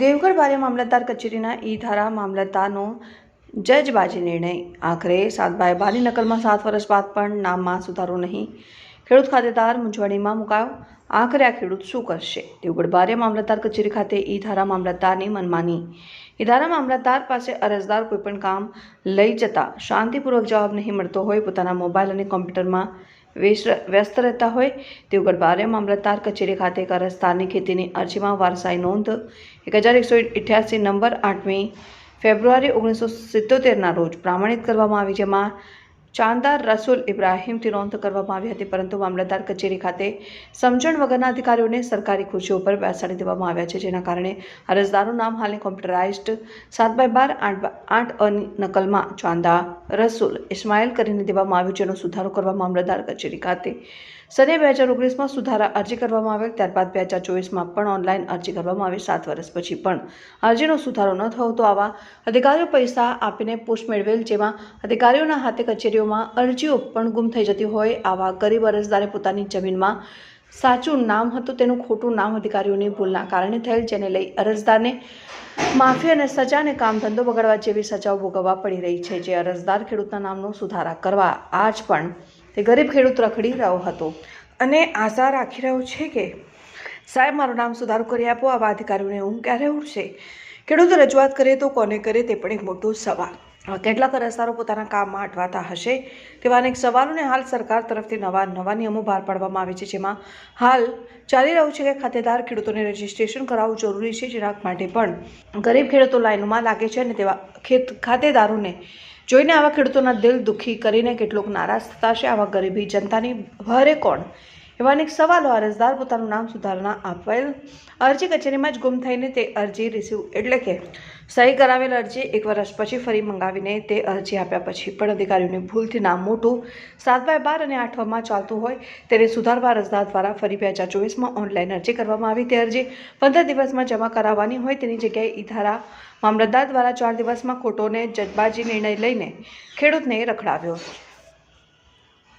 દેવગઢ બારે મામલતદાર કચેરીના ઈ ધારા મામલતદારનો જજબાજી નિર્ણય. આખરે સાતભાઈ બારી નકલમાં સાત વર્ષ બાદ પણ નામમાં સુધારો નહીં. ખેડૂત ખાતેદાર મૂંઝવણીમાં મુકાયો. આખરે આ ખેડૂત શું કરશે? દેવગઢ બારે મામલતદાર કચેરી ખાતે ઈ ધારા મામલતદારની મનમાની. ઈ ધારા મામલતદાર પાસે અરજદાર કોઈપણ કામ લઈ જતા શાંતિપૂર્વક જવાબ નહીં મળતો હોય પોતાના મોબાઈલ અને કોમ્પ્યુટરમાં વ્યસ્ત રહેતા હોય દેવગઢ બારે મામલતદાર કચેરી ખાતે એક અરજદારની ખેતીની અરજીમાં વારસાઈ નોંધ એક હજાર એકસો ઇઠ્યાસી નંબર આઠમી ફેબ્રુઆરી ઓગણીસો સિત્તોતેરના રોજ પ્રમાણિત કરવામાં આવી, જેમાં ચાંદાર રસુલ ઇબ્રાહીમથી નોંધ કરવામાં આવી હતી, પરંતુ મામલતદાર કચેરી ખાતે સમજણ વગરના અધિકારીઓને સરકારી ખુરશીઓ પર બેસાડી દેવામાં આવ્યા છે, જેના કારણે અરજદારનું નામ હાલની કોમ્પ્યુટરાઇઝ્ડ સાત બાય બાર, આઠ આઠ અ નકલમાં ચાંદા રસુલ ઇસ્માઇલ કરીને દેવામાં આવ્યું જેનો સુધારો કરવા મામલતદાર કચેરી ખાતે સને બે હજાર ઓગણીસમાં સુધારા અરજી કરવામાં આવેલ, ત્યારબાદ બે હજાર ચોવીસમાં પણ ઓનલાઈન અરજી કરવામાં આવી, સાત વર્ષ પછી પણ અરજીનો સુધારો ન થયો તો આવા અધિકારીઓ પૈસા આપીને પોસ્ટ મેળવેલ, જેમાં અધિકારીઓના હાથે કચેરીઓમાં અરજીઓ પણ ગુમ થઈ જતી હોય આવા ગરીબ અરજદારે પોતાની જમીનમાં સાચું નામ હતું તેનું ખોટું નામ અધિકારીઓની ભૂલના કારણે થયેલ, જેને લઈ અરજદારને માફી અને સજાને કામ ધંધો બગાડવા જેવી સજાઓ ભોગવવા પડી રહી છે, જે અરજદાર ખેડૂતના નામનો સુધારા કરવા આજ પણ તે ગરીબ ખેડૂત રખડી રહ્યો હતો. અને આશા રાખી રહ્યો છે કે, સાહેબ, મારું નામ સુધારો કરી આપો. આવા અધિકારીઓને ઊંઘ ક્યારે ઉઠશે ખેડૂત રજૂઆત કરે તો કોને કરે તે પણ એક મોટો સવાલ. કેટલાક રસ્તારો પોતાના કામમાં અટવાતા હશે તેવા અનેક સવાલોને હાલ સરકાર તરફથી નવા નવા નિયમો બહાર પાડવામાં આવે છે, જેમાં હાલ ચાલી રહ્યું છે કે ખાતેદાર ખેડૂતોને રજીસ્ટ્રેશન કરાવવું જરૂરી છે, જેના માટે પણ ગરીબ ખેડૂતો લાઈનમાં લાગે છે અને તેવા ખેત ખાતેદારોને જોઈને આવા ખેડૂતોના દિલ દુઃખી કરીને કેટલોક નારાજ થતા છે આવા ગરીબી જનતાની ભરે કોણ એવા અનેક સવાલો અરજદાર પોતાનું નામ સુધારણા આપેલ અરજી કચેરીમાં જ ગુમ થઈને તે અરજી રિસીવ એટલે કે સહી કરાવેલ અરજી એક વર્ષ પછી ફરી મંગાવીને તે અરજી આપ્યા પછી પણ અધિકારીઓની ભૂલથી નામ મોટું સાત બાય બાર અને આઠમાં ચાલતું હોય તેને સુધારવા અરજદાર દ્વારા ફરી બે હજાર ચોવીસમાં ઓનલાઈન અરજી કરવામાં આવી. તે અરજી પંદર દિવસમાં જમા કરાવવાની હોય તેની જગ્યાએ ઇધારા ધારા મામલતદાર દ્વારા ચાર દિવસમાં ખોટોને જજબાજી નિર્ણય લઈને ખેડૂતને રખડાવ્યો.